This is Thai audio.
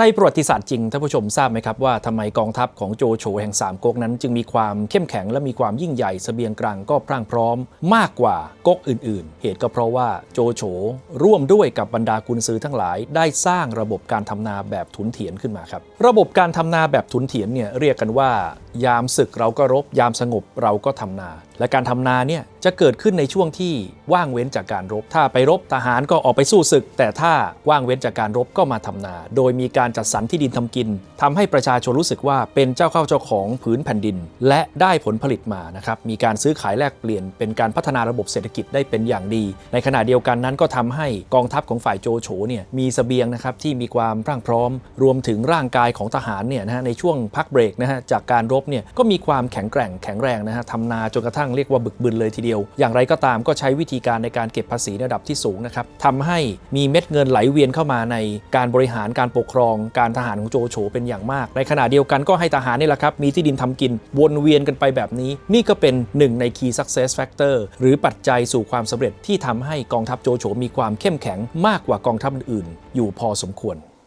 ในประวัติศาสตร์จริงท่านผู้ชมทราบไหมครับว่าทำไมกองทัพของโจโฉแห่งสามก๊กนั้น จึงมีความเข้มแข็งและมีความยิ่งใหญ่เสบียงกลางก็พรั่งพร้อมมากกว่าก๊กอื่น ๆ เหตุก็เพราะว่าโจโฉร่วมด้วยกับบรรดากุนซือทั้งหลาย ได้สร้างระบบการทำนาแบบทุนเถียนขึ้นมาครับ ระบบการทำนาแบบทุนเถียนเนี่ยเรียกกันว่ายามศึกเราก็รบยามสงบเราก็ทำนา และการทำนาเนี่ยจะเกิดขึ้นในช่วงที่ว่างเว้นจากการรบ ถ้าไปรบทหารก็ออกไปสู้ศึก แต่ถ้าว่างเว้นจากการรบก็มาทำนา โดยมีการจัดสรรที่ดินทำกินทำให้ประชาชนรู้สึกว่าเป็นเจ้าเข้าเจ้าของผืนแผ่นดิน และได้ผลผลิตมานะครับ มีการซื้อขายแลกเปลี่ยน เป็นการพัฒนาระบบเศรษฐกิจได้เป็นอย่างดี ในขณะเดียวกันนั้นก็ทำให้กองทัพของฝ่ายโจโฉเนี่ยมีเสบียงนะครับที่มีความรั่งพร้อม รวมถึงร่างกายของทหารเนี่ยนะฮะในช่วงพักเบรกนะฮะจากการรบเนี่ยก็มีความแข็งแกร่งแข็งแรงนะฮะทำนาจนกระทั่งเรียกว่าบึกบึนเลยทีเดียว อย่างไรก็ตามก็ใช้วิธีการในการเก็บภาษีระดับที่สูงนะครับทำให้มีเม็ดเงินไหลเวียนเข้ามาในการบริหารการปกครอง การทหารของโจโฉเป็นอย่างมาก ในขณะเดียวกันก็ให้ทหารนี่แหละครับมีที่ดินทำกินวนเวียนกันไปแบบนี้ นี่ก็เป็นหนึ่งใน Key Success Factor หรือปัจจัยสู่ความสำเร็จที่ทำให้กองทัพโจโฉมีความเข้มแข็งมากกว่ากองทัพอื่นๆอยู่พอสมควร